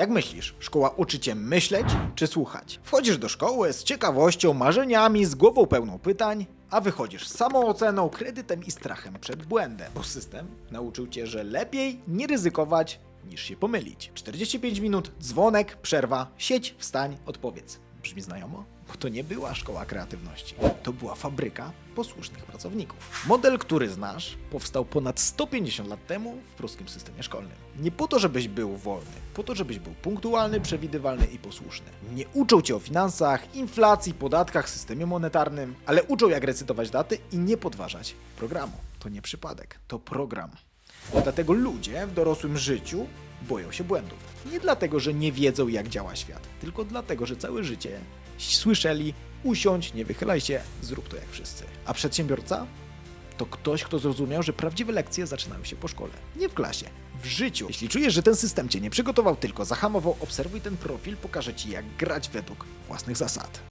Jak myślisz, szkoła uczy cię myśleć czy słuchać? Wchodzisz do szkoły z ciekawością, marzeniami, z głową pełną pytań, a wychodzisz z samooceną, kredytem i strachem przed błędem, bo system nauczył cię, że lepiej nie ryzykować niż się pomylić. 45 minut, dzwonek, przerwa, sieć, wstań, odpowiedz. Brzmi znajomo? Bo to nie była szkoła kreatywności. To była fabryka posłusznych pracowników. Model, który znasz, powstał ponad 150 lat temu w pruskim systemie szkolnym. Nie po to, żebyś był wolny, po to, żebyś był punktualny, przewidywalny i posłuszny. Nie uczą cię o finansach, inflacji, podatkach, systemie monetarnym, ale uczą jak recytować daty i nie podważać programu. To nie przypadek, to program. Dlatego ludzie w dorosłym życiu boją się błędów. Nie dlatego, że nie wiedzą, jak działa świat, tylko dlatego, że całe życie słyszeli: usiądź, nie wychylaj się, zrób to jak wszyscy. A przedsiębiorca? To ktoś, kto zrozumiał, że prawdziwe lekcje zaczynają się po szkole, nie w klasie, w życiu. Jeśli czujesz, że ten system cię nie przygotował, tylko zahamował, obserwuj ten profil, pokaże ci, jak grać według własnych zasad.